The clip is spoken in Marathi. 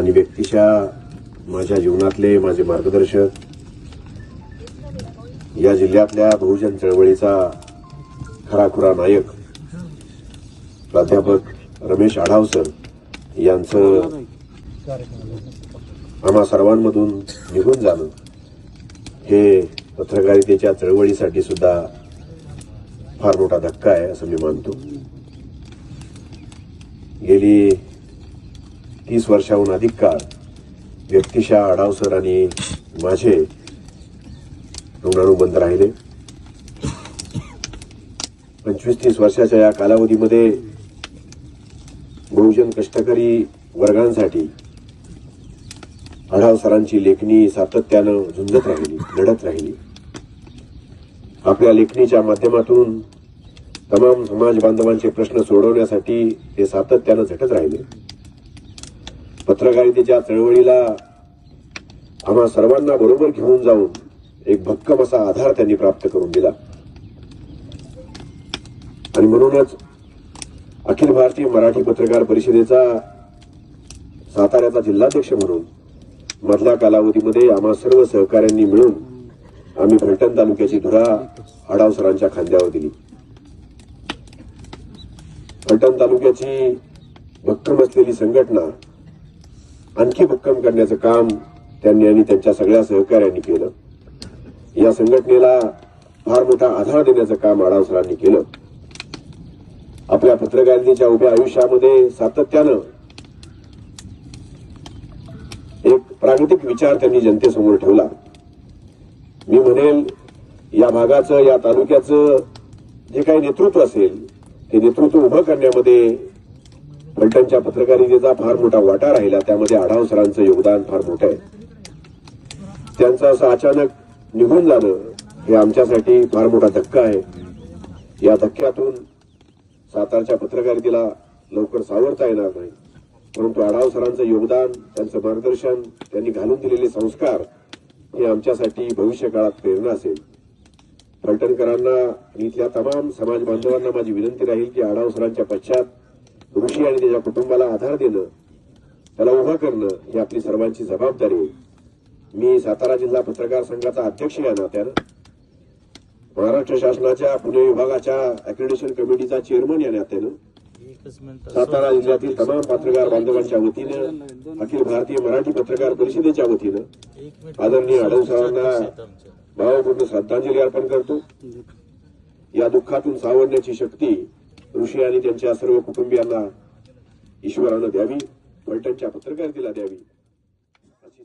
आणि व्यक्तिशः माझ्या जीवनातले माझे मार्गदर्शक या जिल्ह्यातल्या बहुजन चळवळीचा खराखुरा नायक प्राध्यापक रमेश आढावसर यांचं आम्हा सर्वांमधून निघून जाणं हे पत्रकारितेच्या चळवळीसाठी सुद्धा फार मोठा धक्का आहे असं मी मानतो. गेली तीस वर्षाहून अधिक काळ व्यक्तिशा आडावसर आणि माझे ऋणानुबंध राहिले. पंचवीस तीस वर्षाच्या या कालावधीमध्ये बहुजन कष्टकरी वर्गांसाठी आढाव सरांची लेखणी सातत्यानं झुंजत राहिली लढत राहिली. आपल्या लेखणीच्या माध्यमातून तमाम समाज बांधवांचे प्रश्न सोडवण्यासाठी ते सातत्यानं झटत राहिले. पत्रकारितेच्या चळवळीला आम्हा सर्वांना बरोबर घेऊन जाऊन एक भक्कम असा आधार त्यांनी प्राप्त करून दिला. आणि म्हणूनच अखिल भारतीय मराठी पत्रकार परिषदेचा साताऱ्याचा जिल्हाध्यक्ष म्हणून मधल्या कालावधीमध्ये आम्हा सर्व सहकाऱ्यांनी मिळून आम्ही फलटण तालुक्याची धुरा आडाव सरांच्या खांद्यावर दिली. फलटण तालुक्याची भक्कम असलेली संघटना आणखी भक्कम करण्याचं काम त्यांनी आणि त्यांच्या सगळ्या सहकाऱ्यांनी केलं. या संघटनेला फार मोठा आधार देण्याचं काम आढाव सरांनी केलं. आपल्या पत्रकारितेच्या उभ्या आयुष्यामध्ये सातत्यानं एक प्रागतिक विचार त्यांनी जनतेसमोर ठेवला. मी म्हणेल या भागाचं या तालुक्याचं जे काही नेतृत्व असेल ते नेतृत्व उभं करण्यामध्ये फलटणच्या पत्रकारितेचा फार मोठा वाटा राहिला. त्यामध्ये आढाव सरांचं योगदान फार मोठं आहे. त्यांचं असं अचानक निघून जाणं हे आमच्यासाठी फार मोठा धक्का आहे. या धक्क्यातून सातारच्या पत्रकारितेला लवकर सावरता येणार नाही. परंतु आढाव सरांचं योगदान त्यांचं मार्गदर्शन त्यांनी घालून दिलेले संस्कार हे आमच्यासाठी भविष्य काळात प्रेरणा असेल. फलटणकरांना आणि इथल्या तमाम समाज बांधवांना माझी विनंती राहील की आढाव सरांच्या पश्चात ऋषी आणि त्याच्या कुटुंबाला आधार देणं त्याला उभं करणं ही आपली सर्वांची जबाबदारी आहे. मी सातारा जिल्हा पत्रकार संघाचा अध्यक्ष या नात्यानं महाराष्ट्र शासनाच्या पुणे विभागाच्या अक्रेडिशन कमिटीचा चेअरमन या नात्यानं सातारा जिल्ह्यातील तमाम पत्रकार बांधवांच्या वतीनं अखिल भारतीय मराठी पत्रकार परिषदेच्या वतीनं आदरणीय आढाव सरांना भावपूर्ण श्रद्धांजली अर्पण करतो. या दुःखातून सावरण्याची शक्ती ऋषी आणि त्यांच्या सर्व कुटुंबियांना ईश्वरानं द्यावी पलटणच्या पत्रकारितेला द्यावी. अशी